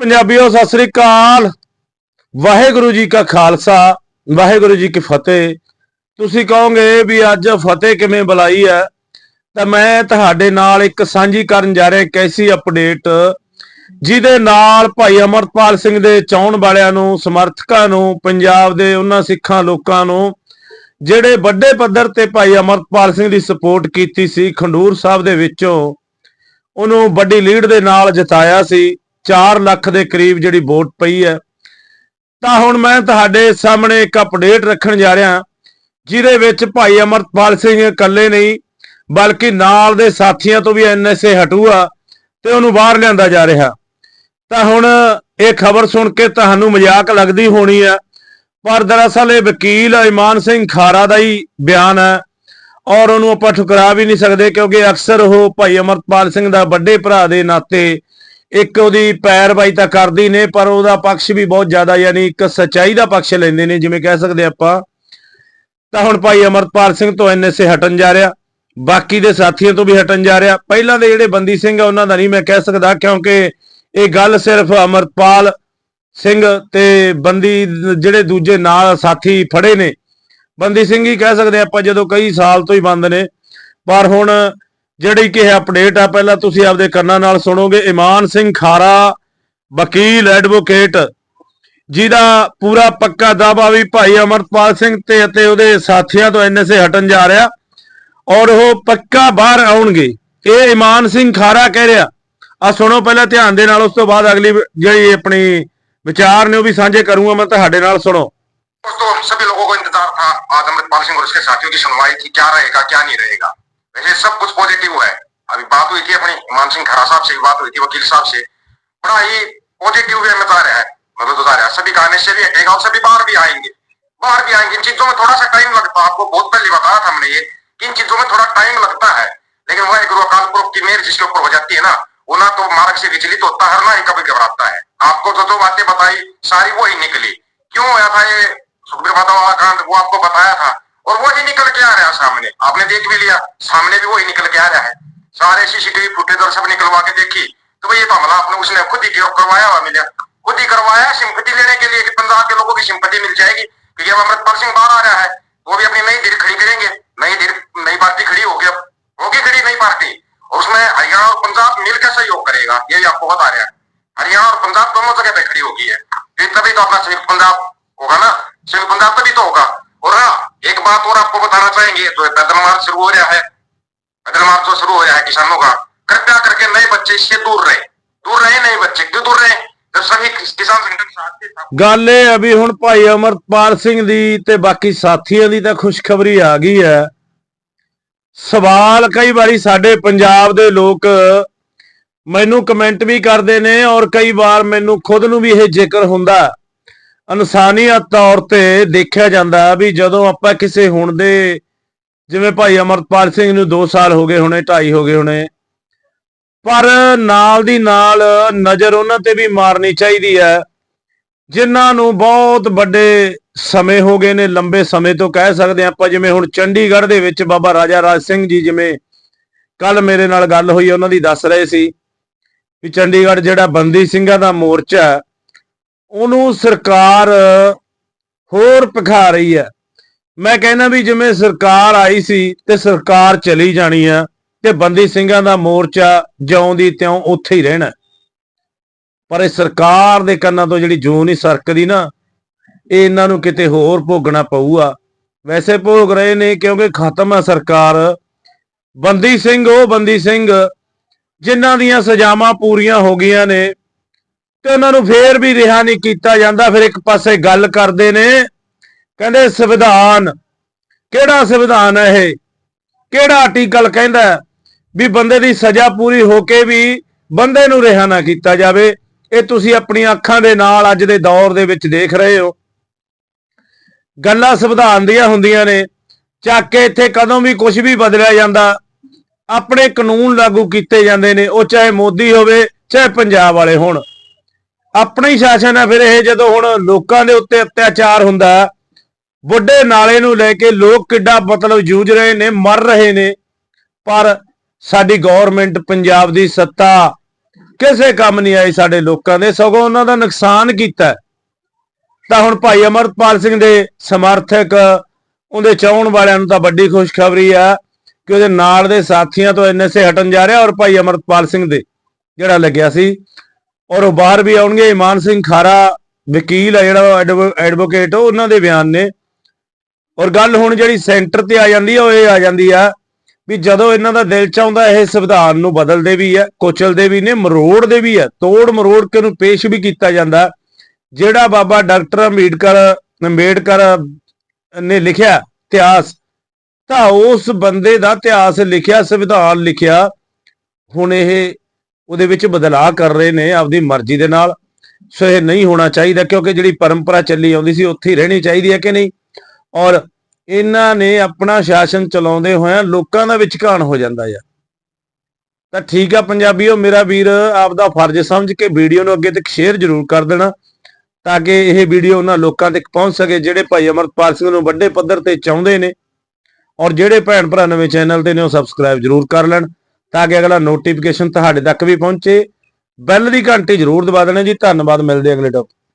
ਪੰਜਾਬੀਓ, ਸਤਿ ਸ੍ਰੀ ਅਕਾਲ। ਵਾਹਿਗੁਰੂ ਜੀ ਕਾ ਖਾਲਸਾ, ਵਾਹਿਗੁਰੂ ਜੀ ਕੀ ਫਤਿਹ। ਤੁਸੀਂ ਕਹੋਗੇ ਵੀ ਅੱਜ ਫਤਿਹ ਕਿਵੇਂ ਬੁਲਾਈ ਹੈ? ਤਾਂ ਮੈਂ ਤੁਹਾਡੇ ਨਾਲ ਇੱਕ ਸਾਂਝੀ ਕਰਨ ਜਾ ਰਿਹਾ ਕੈਸੀ ਅਪਡੇਟ ਜਿਹਦੇ ਨਾਲ ਭਾਈ ਅਮਰਪਾਲ ਸਿੰਘ ਦੇ ਚਾਹਣ ਵਾਲਿਆਂ ਨੂੰ, ਸਮਰਥਕਾਂ ਨੂੰ, ਪੰਜਾਬ ਦੇ ਉਹਨਾਂ ਸਿੱਖਾਂ ਲੋਕਾਂ ਨੂੰ, ਜਿਹੜੇ ਵੱਡੇ ਪੱਧਰ ਤੇ ਭਾਈ ਅਮਰਪਾਲ ਸਿੰਘ ਦੀ ਸਪੋਰਟ ਕੀਤੀ ਸੀ, ਖੰਡੂਰ ਸਾਹਿਬ ਦੇ ਵਿੱਚੋਂ, ਉਹਨੂੰ ਵੱਡੀ ਲੀਡ ਦੇ ਨਾਲ ਜਿਤਾਇਆ ਸੀ। 4 ਲੱਖ ਦੇ ਕਰੀਬ ਜਿਹੜੀ ਵੋਟ ਪਈ ਹੈ। ਤਾਂ ਹੁਣ ਮੈਂ ਤੁਹਾਡੇ ਸਾਹਮਣੇ ਇੱਕ ਅਪਡੇਟ ਰੱਖਣ ਜਾ ਰਿਹਾ ਜਿਹਦੇ ਵਿੱਚ ਭਾਈ ਅਮਰਪਾਲ ਸਿੰਘ ਇਕੱਲੇ ਨਹੀਂ, ਬਲਕਿ ਨਾਲ ਦੇ ਸਾਥੀਆਂ ਤੋਂ ਵੀ ਐਨਐਸਏ ਹਟੂਆ ਤੇ ਉਹਨੂੰ ਬਾਹਰ ਲਿਆਂਦਾ ਜਾ ਰਿਹਾ। ਤਾਂ ਹੁਣ ਇਹ ਖਬਰ ਸੁਣ ਕੇ ਤੁਹਾਨੂੰ ਮਜ਼ਾਕ ਲੱਗਦੀ ਹੋਣੀ ਆ ਪਰ ਦਰਅਸਲ ਇਹ ਵਕੀਲ ਇਮਾਨ ਸਿੰਘ ਖਾਰਾ ਦਾ ਹੀ ਬਿਆਨ ਹੈ, ਔਰ ਉਹਨੂੰ ਆਪਾਂ ਠੁਕਰਾ ਵੀ ਨਹੀਂ ਸਕਦੇ ਕਿਉਂਕਿ ਅਕਸਰ ਉਹ ਭਾਈ ਅਮਰਪਾਲ ਸਿੰਘ ਦਾ ਵੱਡੇ ਭਰਾ ਦੇ ਨਾਤੇ ਇੱਕ ਉਹਦੀ ਪੈਰਵਾਈ ਤਾਂ ਕਰਦੀ ਨੇ, ਪਰ ਉਹਦਾ ਪੱਖ ਵੀ ਬਹੁਤ ਜ਼ਿਆਦਾ, ਯਾਨੀ ਇੱਕ ਸੱਚਾਈ ਦਾ ਪੱਖ ਲੈਂਦੇ ਨੇ, ਜਿਵੇਂ ਕਹਿ ਸਕਦੇ ਆਪਾਂ। ਤਾਂ ਹੁਣ ਭਾਈ ਅਮਰਪਾਲ ਸਿੰਘ ਤੋਂ ਐਨਐਸਏ ਹਟਣ ਜਾ ਰਿਹਾ। ਬਾਕੀ ਦੇ ਸਾਥੀਆਂ ਤੋਂ ਵੀ ਹਟਣ ਜਾ ਰਿਹਾ। ਪਹਿਲਾਂ ਦੇ ਜਿਹੜੇ ਬੰਦੀ ਸਿੰਘ ਆ, ਉਹਨਾਂ ਦਾ ਨਹੀਂ ਮੈਂ ਕਹਿ ਸਕਦਾ, ਕਿਉਂਕਿ ਇਹ ਗੱਲ ਸਿਰਫ ਅਮਰਪਾਲ ਸਿੰਘ ਤੇ ਬੰਦੀ, ਜਿਹੜੇ ਦੂਜੇ ਨਾਲ ਸਾਥੀ ਫੜੇ ਨੇ। ਬੰਦੀ ਸਿੰਘ ਹੀ ਕਹਿ ਸਕਦੇ ਆਪਾਂ, ਜਦੋਂ ਕਈ ਸਾਲ ਤੋਂ ਹੀ ਬੰਦ ਨੇ। ਪਰ ਹੁਣ ਜਿਹੜੀ ਕਿ ਇਹ ਅਪਡੇਟ ਆ ਪਹਿਲਾਂ ਤੁਸੀਂ ਆਪਦੇ ਕੰਨਾਂ ਨਾਲ ਸੁਣੋਗੇ ਇਮਾਨ ਸਿੰਘ ਖਾਰਾ ਵਕੀਲ ਐਡਵੋਕੇਟ ਜਿਹਦਾ ਪੂਰਾ ਪੱਕਾ ਦਾਅਵਾ ਵੀ ਭਾਈ ਅਮਰਪਾਲ ਸਿੰਘ ਤੇ ਅਤੇ ਉਹਦੇ ਸਾਥੀਆਂ ਤੋਂ ਐਨਐਸਏ ਹਟਣ ਜਾ ਰਿਹਾ ਔਰ ਉਹ ਪੱਕਾ ਬਾਹਰ ਆਉਣਗੇ ਇਹ ਇਮਾਨ ਸਿੰਘ ਖਾਰਾ ਕਹਿ ਰਿਹਾ ਆ ਸੁਣੋ ਪਹਿਲਾਂ ਧਿਆਨ ਦੇ ਨਾਲ ਉਸ ਤੋਂ ਬਾਅਦ ਅਗਲੀ ਜਿਹੜੀ ਆਪਣੀ ਵਿਚਾਰ ਨੇ ਉਹ ਵੀ ਸਾਂਝੇ ਕਰੂੰਗਾ ਮੈਂ ਤੁਹਾਡੇ ਨਾਲ ਸੁਣੋ तो हम सभी लोगों को इंतजार था आज अमृतपाल सिंह और उसके साथियों की सुनवाई थी क्या रहेगा क्या नहीं रहेगा वैसे सब कुछ पॉजिटिव है अभी बात हुई थी अपनी ईमान सिंह खरा साहब से बात हुई थी वकील साहब से बड़ा ही पॉजिटिव वे बता रहा है मतलब बता रहा है सभी गाने से भी हटेगा और सभी बाहर भी आएँगे बाहर भी आएँगे इन चीज़ों में थोड़ा सा टाइम लगता है आपको बहुत पहले बताया था हमने ये कि इन चीज़ों में थोड़ा टाइम लगता है लेकिन वह गुरु अकाल पुरख की मेहर जिसके ऊपर हो जाती है ना वो ना तो मार्ग से विचलित होता है ना ही कभी घबराता है आपको जो जो बातें बताई सारी वो ही निकली क्यों होया था ये सुखबीर वाला कांड वो आपको बताया था और वो ही निकल के आ रहा है सामने। आपने देख भी लिया, सामने भी वही निकल के आ रहा है। सारे सीसीटीवी फुटेज और सब निकलवा के देखी। तो भाई ये तो हमला आपने उसने खुद ही करवाया हुआ मिला। खुद ही करवाया सिंपति लेने के लिए पंजाब के लोगों की सिंपति मिल जाएगी। क्योंकि अब अमृतपाल सिंह बाहर आ रहा है, वो भी अपनी नई धीर खड़ी करेंगे। नई धीर, नई पार्टी खड़ी होगी अब। होगी खड़ी नई पार्टी। और उसमें हरियाणा और पंजाब मिलकर सहयोग करेगा, ये आपको बता रहा है। हरियाणा और पंजाब दोनों जगह पे खड़ी होगी है फिर तभी तो अपना संयुक्त पंजाब होगा ना? संयुक्त पंजाब तभी तो होगा। और हाँ एक बात और आपको बताना चाहेंगे तो पैदल मार्च शुरू हो रहा है पैदल मार्च जो शुरू हो रहा है किसानों का कृपया करके नए बच्चे इससे दूर रहे दूर रहे नए बच्चे क्यों दूर रहे जब सभी किस- किसान संगठन साथ के साथ ਗੱਲ ਇਹ ਆ ਵੀ ਹੁਣ ਭਾਈ ਅਮਰਪਾਲ ਸਿੰਘ ਦੀ ਤੇ ਬਾਕੀ ਸਾਥੀਆਂ ਦੀ ਤਾਂ ਖੁਸ਼ਖਬਰੀ ਆ ਗਈ ਹੈ ਸਵਾਲ ਕਈ ਵਾਰੀ ਸਾਡੇ ਪੰਜਾਬ ਦੇ ਲੋਕ ਮੈਨੂੰ ਕਮੈਂਟ ਵੀ ਕਰਦੇ ਨੇ ਔਰ ਕਈ ਵਾਰ ਮੈਨੂੰ ਖੁਦ ਨੂੰ ਵੀ ਇਹ ਜ਼ਿਕਰ ਹੁੰਦਾ ਇਨਸਾਨੀਅਤ ਤੌਰ ਤੇ ਦੇਖਿਆ ਜਾਂਦਾ ਵੀ ਜਦੋਂ ਆਪਾਂ ਕਿਸੇ ਹੁਣ ਦੇ ਜਿਵੇਂ ਭਾਈ ਅਮਰਪਾਲ ਸਿੰਘ ਨੂੰ 2 ਸਾਲ ਹੋ ਗਏ ਹੁਣੇ 2.5 ਹੋ ਗਏ ਹੁਣੇ, ਪਰ ਨਾਲ ਦੀ ਨਾਲ ਨਜ਼ਰ ਉਹਨਾਂ ਤੇ ਵੀ ਮਾਰਨੀ ਚਾਹੀਦੀ ਹੈ, ਜਿਨ੍ਹਾਂ ਨੂੰ ਬਹੁਤ ਵੱਡੇ ਸਮੇਂ ਹੋ ਗਏ ਨੇ, ਲੰਬੇ ਸਮੇਂ ਤੋਂ ਕਹਿ ਸਕਦੇ ਹਾਂ ਆਪਾਂ, ਜਿਵੇਂ ਹੁਣ ਚੰਡੀਗੜ੍ਹ ਦੇ ਵਿੱਚ ਬਾਬਾ ਰਾਜਾ ਰਾਜ ਸਿੰਘ ਜੀ ਜਿਵੇਂ ਕੱਲ ਮੇਰੇ ਨਾਲ ਗੱਲ ਹੋਈ, ਉਹਨਾਂ ਦੀ ਦੱਸ ਰਹੇ ਸੀ ਵੀ ਚੰਡੀਗੜ੍ਹ ਜਿਹੜਾ ਬੰਦੀ ਸਿੰਘਾਂ ਦਾ ਮੋਰਚਾ ਉਹਨੂੰ ਸਰਕਾਰ ਹੋਰ ਪਖਾ ਰਹੀ ਹੈ। ਮੈਂ ਕਹਿੰਦਾ ਵੀ ਜਿਵੇਂ ਸਰਕਾਰ ਆਈ ਸੀ ਤੇ ਸਰਕਾਰ ਚਲੀ ਜਾਣੀ ਆ ਤੇ ਬੰਦੀ ਸਿੰਘਾਂ ਦਾ ਮੋਰਚਾ ਜਿਉਂ ਦੀ ਤਿਉਂ ਉੱਥੇ ਹੀ ਰਹਿਣਾ। ਪਰ ਇਹ ਸਰਕਾਰ ਦੇ ਕੰਨਾਂ ਤੋਂ ਜਿਹੜੀ ਜੂਨ ਹੀ ਸਰਕਦੀ ਨਾ, ਇਹ ਇਹਨਾਂ ਨੂੰ ਕਿਤੇ ਹੋਰ ਭੋਗਣਾ ਪਊਗਾ। ਵੈਸੇ ਭੋਗ ਰਹੇ ਨੇ ਕਿਉਂਕਿ ਖਤਮ ਹੈ ਸਰਕਾਰ। ਬੰਦੀ ਸਿੰਘ ਉਹ ਬੰਦੀ ਸਿੰਘ, ਜਿਨ੍ਹਾਂ ਦੀਆਂ ਸਜ਼ਾਵਾਂ ਪੂਰੀਆਂ ਹੋ ਗਈਆਂ ਨੇ ਤੇ ਉਹਨਾਂ ਨੂੰ ਫੇਰ ਵੀ ਰਿਹਾ ਨਹੀਂ ਕੀਤਾ ਜਾਂਦਾ। ਫਿਰ ਇੱਕ ਪਾਸੇ ਗੱਲ ਕਰਦੇ ਨੇ, ਕਹਿੰਦੇ ਸੰਵਿਧਾਨ, ਕਿਹੜਾ ਸੰਵਿਧਾਨ ਹੈ ਇਹ? ਕਿਹੜਾ ਆਰਟੀਕਲ ਕਹਿੰਦਾ ਵੀ ਬੰਦੇ ਦੀ ਸਜ਼ਾ ਪੂਰੀ ਹੋ ਕੇ ਵੀ ਬੰਦੇ ਨੂੰ ਰਿਹਾ ਨਾ ਕੀਤਾ ਜਾਵੇ? ਇਹ ਤੁਸੀਂ ਆਪਣੀਆਂ ਅੱਖਾਂ ਦੇ ਨਾਲ ਅੱਜ ਦੇ ਦੌਰ ਦੇ ਵਿੱਚ ਦੇਖ ਰਹੇ ਹੋ। ਗੱਲਾਂ ਸੰਵਿਧਾਨ ਦੀਆਂ ਹੁੰਦੀਆਂ ਨੇ। ਚੱਕ ਕੇ ਇੱਥੇ ਕਦੋਂ ਵੀ ਕੁਝ ਵੀ ਬਦਲਿਆ ਜਾਂਦਾ, ਆਪਣੇ ਕਾਨੂੰਨ ਲਾਗੂ ਕੀਤੇ ਜਾਂਦੇ ਨੇ। ਉਹ ਚਾਹੇ ਮੋਦੀ ਹੋਵੇ, ਚਾਹੇ ਪੰਜਾਬ ਵਾਲੇ ਹੋਣ। ਆਪਣਾ ਹੀ ਸ਼ਾਸਨ ਹੈ ਫਿਰ ਇਹ ਜਦੋਂ ਹੁਣ ਲੋਕਾਂ ਦੇ ਉੱਤੇ ਅਤਿਆਚਾਰ ਹੁੰਦਾ ਹੈ, ਬੁੱਢੇ ਨਾਲੇ ਨੂੰ ਲੈ ਕੇ ਲੋਕ ਕਿੱਡਾ ਮਤਲਬ ਜੂਝ ਰਹੇ ਨੇ ਮਰ ਰਹੇ ਨੇ ਪਰ ਸਾਡੀ ਗਵਰਨਮੈਂਟ ਪੰਜਾਬ ਦੀ ਸੱਤਾ ਕਿਸੇ ਕੰਮ ਨਹੀਂ ਆਈ ਸਾਡੇ ਲੋਕਾਂ ਦੇ ਸਗੋਂ ਉਹਨਾਂ ਦਾ ਨੁਕਸਾਨ ਕੀਤਾ। ਤਾਂ ਹੁਣ ਭਾਈ ਅਮਰਪਾਲ ਸਿੰਘ ਦੇ ਸਮਰਥਕ ਉਹਦੇ ਚਾਹਣ ਵਾਲਿਆਂ ਨੂੰ ਤਾਂ ਵੱਡੀ ਖੁਸ਼ਖਬਰੀ ਆ ਕਿ ਉਹਦੇ ਨਾਲ ਦੇ ਸਾਥੀਆਂ ਤੋਂ ਐਨਐਸਏ ਹਟਣ ਜਾ ਰਿਹਾ ਔਰ ਭਾਈ ਅਮਰਪਾਲ ਸਿੰਘ ਦੇ ਜਿਹੜਾ ਲੱਗਿਆ ਸੀ। ਔਰ ਉਹ ਬਾਹਰ ਵੀ ਆਉਣਗੇ, ਇਮਾਨ ਸਿੰਘ ਖਾਰਾ ਵਕੀਲ ਆ ਜਿਹੜਾ ਐਡਵੋਕੇਟ ਉਹਨਾਂ ਦੇ ਬਿਆਨ ਨੇ। ਔਰ ਗੱਲ ਹੁਣ ਜਿਹੜੀ ਸੈਂਟਰ ਤੇ ਆ ਜਾਂਦੀ ਆ, ਉਹ ਇਹ ਆ ਜਾਂਦੀ ਆ ਵੀ ਜਦੋਂ ਇਹਨਾਂ ਦਾ ਦਿਲ ਚਾਹੁੰਦਾ, ਇਹ ਸੰਵਿਧਾਨ ਨੂੰ ਬਦਲਦੇ ਵੀ ਆ ਕੁਚਲਦੇ ਵੀ ਨੇ, ਮਰੋੜ ਦੇ ਵੀ ਆ, ਤੋੜ ਮਰੋੜ ਕੇ ਉਹਨੂੰ ਪੇਸ਼ ਵੀ ਕੀਤਾ ਜਾਂਦਾ। ਜਿਹੜਾ ਬਾਬਾ ਡਾਕਟਰ ਅੰਬੇਡਕਰ ਅੰਬੇਡਕਰ ਨੇ ਲਿਖਿਆ ਇਤਿਹਾਸ, ਤਾਂ ਉਸ ਬੰਦੇ ਦਾ ਇਤਿਹਾਸ ਲਿਖਿਆ, ਸੰਵਿਧਾਨ ਲਿਖਿਆ। ਹੁਣ ਇਹ ਉਹਦੇ ਵਿੱਚ ਬਦਲਾਅ ਕਰ ਰਹੇ ਨੇ ਆਪਦੀ ਮਰਜ਼ੀ ਦੇ ਨਾਲ। ਸੋ ਇਹ ਨਹੀਂ ਹੋਣਾ ਚਾਹੀਦਾ ਕਿਉਂਕਿ ਜਿਹੜੀ ਪਰੰਪਰਾ ਚੱਲੀ ਆਉਂਦੀ ਸੀ, ਉੱਥੇ ਹੀ ਰਹਿਣੀ ਚਾਹੀਦੀ ਹੈ ਕਿ ਨਹੀਂ? ਔਰ ਇਹਨਾਂ ਨੇ ਆਪਣਾ ਸ਼ਾਸਨ ਚਲਾਉਂਦੇ ਹੋਇਆਂ ਲੋਕਾਂ ਦਾ ਵਿਚਕਾਣ ਹੋ ਜਾਂਦਾ ਆ। ਤਾਂ ਠੀਕ ਆ ਪੰਜਾਬੀਓ, ਮੇਰਾ ਵੀਰ, ਆਪਦਾ ਫਰਜ਼ ਸਮਝ ਕੇ ਵੀਡੀਓ ਨੂੰ ਅੱਗੇ ਤੱਕ ਸ਼ੇਅਰ ਜ਼ਰੂਰ ਕਰ ਦੇਣਾ ਤਾਂ ਕਿ ਇਹ ਵੀਡੀਓ ਉਹਨਾਂ ਲੋਕਾਂ ਤੱਕ ਪਹੁੰਚ ਸਕੇ ਜਿਹੜੇ ਭਾਈ ਅਮਰਪਾਲ ਸਿੰਘ ਨੂੰ ਵੱਡੇ ਪੱਧਰ ਤੇ ਚਾਹੁੰਦੇ ਨੇ। ਔਰ ਜਿਹੜੇ ਭੈਣ ਭਰਾ ਨਵੇਂ ਚੈਨਲ ਤੇ ਨੇ ਉਹ ਸਬਸਕ੍ਰਾਈਬ ਜ਼ਰੂਰ ਕਰ ਲੈਣ। ਤਾਂ ਕਿ ਅਗਲਾ ਨੋਟੀਫਿਕੇਸ਼ਨ ਤੁਹਾਡੇ ਤੱਕ ਵੀ ਪਹੁੰਚੇ। ਬੈਲ ਦੀ ਘੰਟੀ ਜ਼ਰੂਰ ਦਬਾ ਦੇਣਾ ਜੀ। ਧੰਨਵਾਦ, ਮਿਲਦੇ ਅਗਲੇ ਟੌਪ